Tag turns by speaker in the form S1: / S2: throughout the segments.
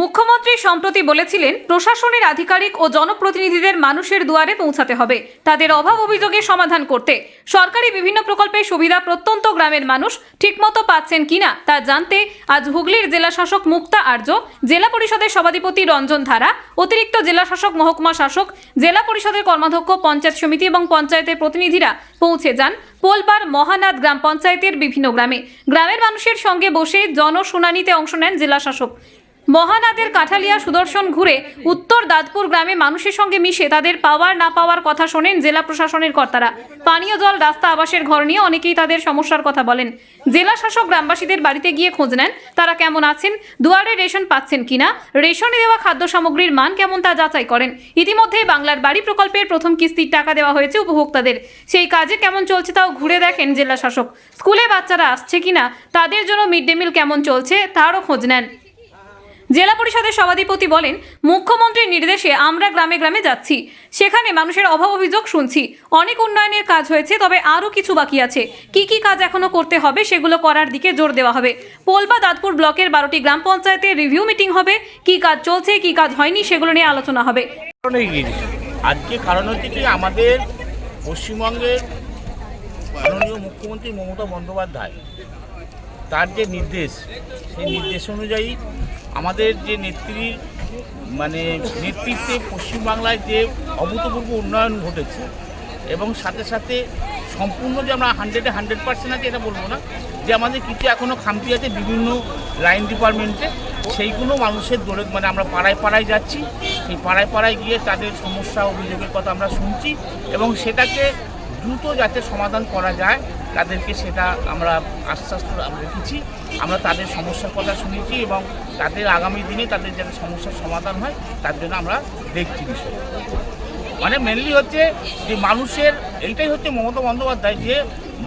S1: মুখ্যমন্ত্রী সম্প্রতি বলেছিলেন, প্রশাসনের আধিকারিক ও জনপ্রতিনিধিদের মানুষের দুয়ারে পৌঁছাতে হবে। তাদের অভাব অভিযোগের সমাধান করতে সরকারি বিভিন্ন প্রকল্পের সুবিধা প্রত্যন্ত গ্রামের মানুষ ঠিকমতো পাচ্ছেন কিনা তা জানতে আজ হুগলির জেলা শাসক মুক্তা আর্য, জেলা পরিষদের সভাধিপতি রঞ্জন ধারা, অতিরিক্ত জেলা শাসক মহকুমা শাসক, জেলা পরিষদের কর্মাধ্যক্ষ, পঞ্চায়েত সমিতি এবং পঞ্চায়েতের প্রতিনিধিরা পৌঁছে যান পোলবার মহানাদ গ্রাম পঞ্চায়েতের বিভিন্ন গ্রামে। গ্রামের মানুষের সঙ্গে বসে জনশুনানিতে অংশ নেন জেলা শাসক মহানাদের কাঠালিয়া সুদর্শন ঘুরে উত্তর দাঁতপুর গ্রামে মানুষের সঙ্গে মিশে তাদের পাওয়ার না পাওয়ার কথা শোনেন জেলা প্রশাসনের কর্তারা। পানীয় জল, রাস্তা, আবাসের ঘর নিয়ে অনেকেই তাদের সমস্যার কথা বলেন। জেলা শাসক গ্রামবাসীদের বাড়িতে গিয়ে খোঁজ নেন, তারা কেমন আছেন, দুয়ারে রেশন পাচ্ছেন কিনা রেশনে দেওয়া খাদ্য সামগ্রীর মান কেমন তা যাচাই করেন। ইতিমধ্যে বাংলার বাড়ি প্রকল্পের প্রথম কিস্তির টাকা দেওয়া হয়েছে উপভোক্তাদের। সেই কাজে কেমন চলছে তাও ঘুরে দেখেন জেলা শাসক। স্কুলে বাচ্চারা আসছে কিনা তাদের জন্য মিড ডে মিল কেমন চলছে, তারও খোঁজ নেন। জেলা পরিষদের সভাধিপতি বলেন, মুখ্যমন্ত্রীর নির্দেশে আমরা গ্রামে গ্রামে যাচ্ছি। সেখানে মানুষের অভাব অভিযোগ শুনছি। অনেক উন্নয়নের কাজ হয়েছে, তবে আরও কিছু বাকি আছে। কি কি কাজ এখনও করতে হবে সেগুলো করার দিকে জোর দেওয়া হবে। পোলবা দাঁতপুর ব্লকের বারোটি গ্রাম পঞ্চায়েতে রিভিউ মিটিং হবে। কি কাজ চলছে, কি কাজ হয়নি সেগুলো নিয়ে আলোচনা হবে।
S2: আজকে কারণ হচ্ছে কি, আমাদের পশ্চিমবঙ্গের মুখ্যমন্ত্রী মমতা বন্দ্যোপাধ্যায় তার যে নির্দেশ, সেই নির্দেশ অনুযায়ী আমাদের যে নেত্রীর মানে নেতৃত্বে পশ্চিমবাংলায় যে অভূতপূর্ব উন্নয়ন ঘটেছে এবং সাথে সাথে সম্পূর্ণ যে আমরা হান্ড্রেডে হান্ড্রেড পার্সেন্ট আছে এটা বলব না, যে আমাদের কিছু এখনও খামতি আছে বিভিন্ন লাইন ডিপার্টমেন্টে সেইগুলো মানুষের দৌড়ে মানে আমরা পাড়ায় পাড়ায় যাচ্ছি, সেই পাড়ায় পাড়ায় গিয়ে তাদের সমস্যা, অভিযোগের কথা আমরা শুনছি এবং সেটাকে দ্রুত যাতে সমাধান করা যায় তাদেরকে সেটা আমরা আশ্বাস রেখেছি আমরা তাদের সমস্যার কথা শুনেছি এবং তাদের আগামী দিনে তাদের যাতে সমস্যার সমাধান হয়, তার জন্য আমরা দেখছি বিষয় মানে মেনলি হচ্ছে যে মানুষের, এইটাই হচ্ছে মমতা বন্দ্যোপাধ্যায় যে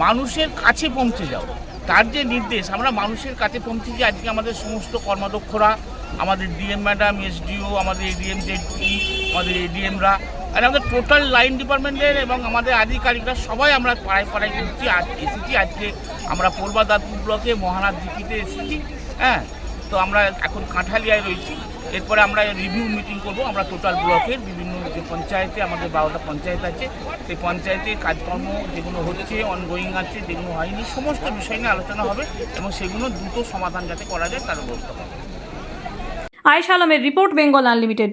S2: মানুষের কাছে পৌঁছে যাও। তার যে নির্দেশ, আমরা মানুষের কাছে পৌঁছে যে আজকে আমাদের সমস্ত কর্মাধ্যক্ষরা, আমাদের ডিএম ম্যাডাম এসডিও আমাদের এডিএম জেডপি আমাদের এডিএমরা আর আমাদের টোটাল লাইন ডিপার্টমেন্টের এবং আমাদের আধিকারিকরা সবাই আমরা পাড়ায় পাড়ায় ঘুরছি আজ এসেছি, আজকে আমরা পূর্বা দাঁতপুর ব্লকে মহানাথ জিপিতে এসেছি হ্যাঁ? তো আমরা এখন কাঁঠালিয়ায় রয়েছি। এরপরে আমরা রিভিউ মিটিং করব, আমরা টোটাল ব্লকের বিভিন্ন যে পঞ্চায়েতে, আমাদের বারোটা পঞ্চায়েত আছে, সেই পঞ্চায়েতে কাজকর্ম যেগুলো হচ্ছে অনগোয়িং আছে, যেগুলো হয়নি, সমস্ত বিষয় নিয়ে আলোচনা হবে এবং সেগুলো দ্রুত সমাধান যাতে করা যায়, তার ব্যবস্থা হবে।
S1: আয়েশা আলমের রিপোর্ট, বেঙ্গল আনলিমিটেড।